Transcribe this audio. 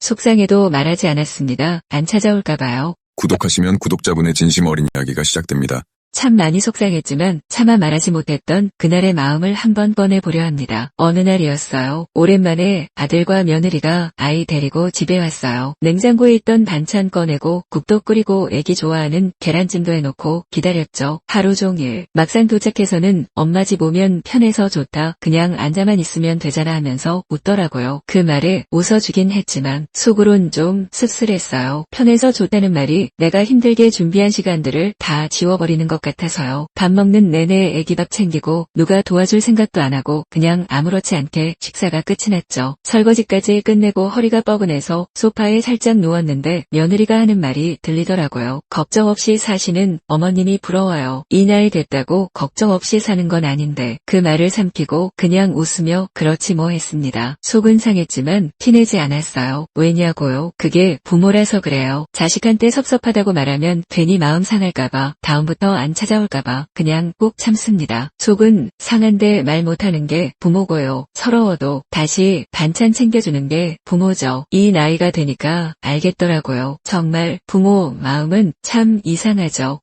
속상해도 말하지 않았습니다. 안 찾아올까봐요. 구독하시면 구독자분의 진심 어린 이야기가 시작됩니다. 참 많이 속상했지만 차마 말하지 못했던 그날의 마음을 한번 꺼내보려 합니다. 어느 날이었어요. 오랜만에 아들과 며느리가 아이 데리고 집에 왔어요. 냉장고에 있던 반찬 꺼내고 국도 끓이고 애기 좋아하는 계란찜도 해놓고 기다렸죠. 하루 종일. 막상 도착해서는 엄마 집 오면 편해서 좋다. 그냥 앉아만 있으면 되잖아 하면서 웃더라고요. 그 말에 웃어주긴 했지만 속으론 좀 씁쓸했어요. 편해서 좋다는 말이 내가 힘들게 준비한 시간들을 다 지워버리는 것 같아서요. 밥 먹는 내내 애기밥 챙기고 누가 도와줄 생각도 안 하고 그냥 아무렇지 않게 식사가 끝이 났죠. 설거지까지 끝내고 허리가 뻐근해서 소파에 살짝 누웠는데 며느리가 하는 말이 들리더라고요. 걱정 없이 사시는 어머님이 부러워요. 이 나이 됐다고 걱정 없이 사는 건 아닌데 그 말을 삼키고 그냥 웃으며 그렇지 뭐 했습니다. 속은 상했지만 티내지 않았어요. 왜냐고요? 그게 부모라서 그래요. 자식한테 섭섭하다고 말하면 괜히 마음 상할까봐 다음부터 안 찾아올까봐 그냥 꾹 참습니다. 속은 상한데 말 못하는 게 부모고요. 서러워도 다시 반찬 챙겨주는 게 부모죠. 이 나이가 되니까 알겠더라고요. 정말 부모 마음은 참 이상하죠.